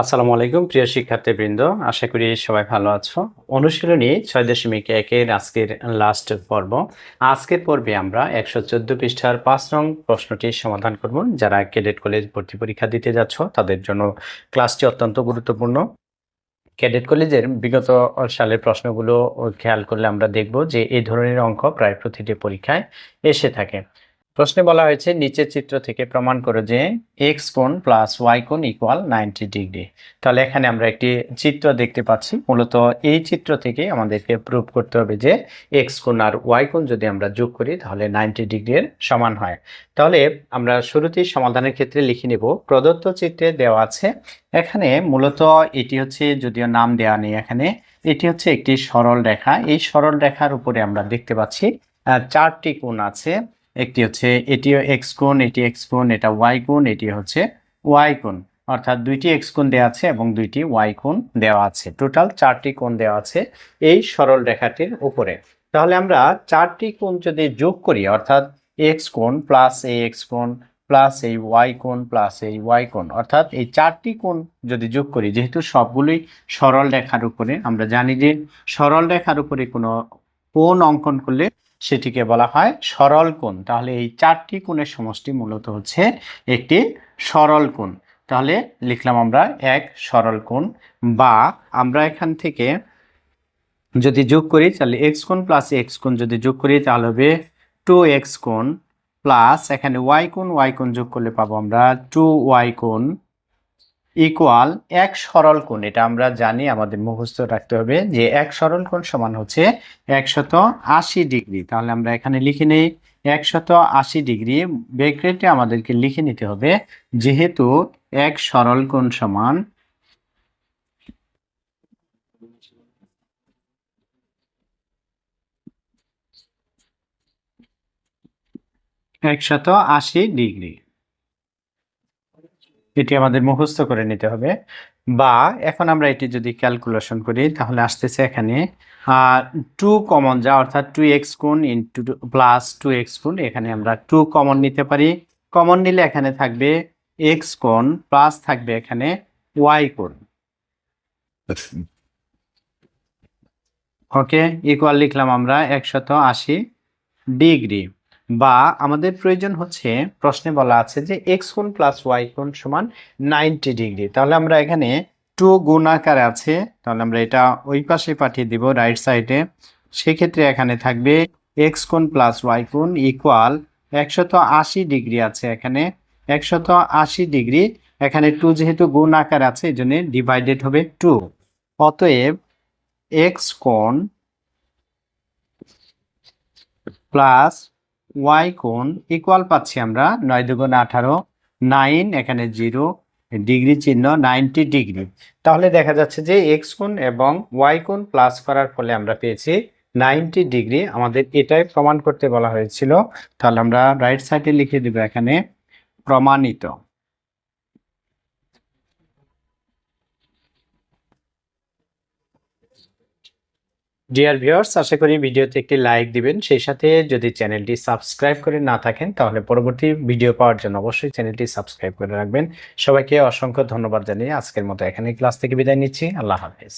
আসসালামু আলাইকুম, প্রিয় শিক্ষার্থীবৃন্দ। আশা করি সবাই ভালো আছো। অনুশীলনী ছয় দশমিক একের আজকের লাস্ট পর্ব। আজকের পর্বে আমরা একশো চোদ্দ পৃষ্ঠার পাঁচ নং প্রশ্নটির সমাধান করব। যারা ক্যাডেট কলেজ ভর্তি পরীক্ষা দিতে যাচ্ছ, তাদের জন্য ক্লাসটি অত্যন্ত গুরুত্বপূর্ণ। ক্যাডেট কলেজের বিগত সালের প্রশ্নগুলো খেয়াল করলে আমরা দেখব যে এই ধরনের অঙ্ক প্রায় প্রতিটি পরীক্ষায় এসে থাকে। প্রশ্নে বলা হয়েছে, নিচের চিত্র থেকে প্রমাণ করো যে এক্স কোণ প্লাস ওয়াই কোণ ইকুয়াল নাইনটি ডিগ্রি তাহলে এখানে আমরা একটি চিত্র দেখতে পাচ্ছি। মূলত এই চিত্র থেকে আমাদেরকে প্রুভ করতে হবে যে এক্স কোণ আর ওয়াই কোণ যদি আমরা যোগ করি, তাহলে নাইনটি ডিগ্রির সমান হয়। তাহলে আমরা শুরুতেই সমাধানের ক্ষেত্রে লিখে নেব, প্রদত্ত চিত্রে দেওয়া আছে। এখানে মূলত এটি হচ্ছে, যদিও নাম দেওয়া নেই এখানে, এটি হচ্ছে একটি সরল রেখা। এই সরল রেখার উপরে আমরা দেখতে পাচ্ছি চারটি কোণ আছে। একটি হচ্ছে এটিও এক্স কোণ, এটি এক্স কোণ, এটা ওয়াই কোণ, এটি হচ্ছে ওয়াই কোণ। অর্থাৎ দুইটি এক্স কোণ দেওয়া আছে এবং দুইটি ওয়াই কোণ দেওয়া আছে। টোটাল চারটি কোণ দেওয়া আছে এই সরল রেখাটির উপরে। তাহলে আমরা চারটি কোণ যদি যোগ করি, অর্থাৎ এক্স কোণ প্লাস এই এক্স কোণ প্লাস এই ওয়াই কোণ প্লাস এই ওয়াই কোণ, অর্থাৎ এই চারটি কোণ যদি যোগ করি, যেহেতু সবগুলোই সরল রেখার উপরে, আমরা জানি যে সরল রেখার উপরে কোনো কোণ অঙ্কন করলে সেটিকে বলা হয় সরল কোণ। তাহলে এই চারটি কোণের সমষ্টি মূলত হচ্ছে একটি সরল কোণ। তাহলে লিখলাম আমরা এক সরল কোণ বা আমরা এখান থেকে যদি যোগ করি, তাহলে এক্স কোণ প্লাস এক্স কোণ যদি যোগ করি, তাহলে হবে টু এক্স কোণ প্লাস এখানে ওয়াই কোণ ওয়াই কোণ যোগ করলে পাবো আমরা টু ওয়াই কোণ ইকুয়াল এক সরল কোণ। এটা আমরা জানি, আমাদের মুখস্থ রাখতে হবে যে এক সরল কোণ সমান হচ্ছে একশত আশি ডিগ্রি। তাহলে আমরা এখানে লিখে নেই একশত আশি ডিগ্রি। ব্রেকেটে আমাদেরকে লিখে নিতে হবে, যেহেতু এক সরল কোণ সমান একশত আশি ডিগ্রি। এটি আমাদের মুখস্থ করে নিতে হবে। বা এখন আমরা এটি যদি ক্যালকুলেশন করি, তাহলে আসতেছে এখানে টু কমন যা, অর্থাৎ টু এক্স কোণ ইন্টু প্লাস টু এক্স কোণ এখানে আমরা টু কমন নিতে পারি। কমন নিলে এখানে থাকবে এক্স কোণ প্লাস থাকবে এখানে ওয়াই কোণ ওকে ইকুয়াল লিখলাম আমরা একশত আশি ডিগ্রি। বা আমাদের প্রয়োজন হচ্ছে প্রশ্নে বলা আছে যে এক্স কোণ প্লাস ওয়াই কোণ সমান নাইনটি ডিগ্রি তাহলে আমরা এখানে টু গুণ আকারে আছে, তাহলে আমরা এটা ওই পাশে পাঠিয়ে দিব রাইট সাইডে সেক্ষেত্রে এখানে থাকবে এক্স কোণ প্লাস ওয়াই কোণ ইকুয়াল একশত আশি ডিগ্রি আছে এখানে। একশত আশি ডিগ্রি এখানে টু যেহেতু গুণ আকার আছে এই জন্য ডিভাইডেড হবে টু অতএব এক্স কোণ প্লাস ওয়াই কোণ ইকুয়াল পাচ্ছি আমরা নয় দুগুণ আঠারো নাইন এখানে জিরো ডিগ্রি চিহ্ন নাইনটি ডিগ্রি তাহলে দেখা যাচ্ছে যে এক্স কোণ এবং ওয়াই কোণ প্লাস করার ফলে আমরা পেয়েছি নাইনটি ডিগ্রি আমাদের এটাই প্রমাণ করতে বলা হয়েছিল। তাহলে আমরা রাইট সাইডে লিখে দেব এখানে প্রমাণিত। ডিয়ার ভিউয়ার্স আশা করি ভিডিওতে একটি লাইক দিবেন। সেই সাথে যদি চ্যানেলটি সাবস্ক্রাইব করে না থাকেন, তাহলে পরবর্তী ভিডিও পাওয়ার জন্য অবশ্যই চ্যানেলটি সাবস্ক্রাইব করে রাখবেন। সবাইকে অসংখ্য ধন্যবাদ জানিয়ে আজকের মতো এখানে ক্লাস থেকে বিদায় নিচ্ছি। আল্লাহ হাফেজ।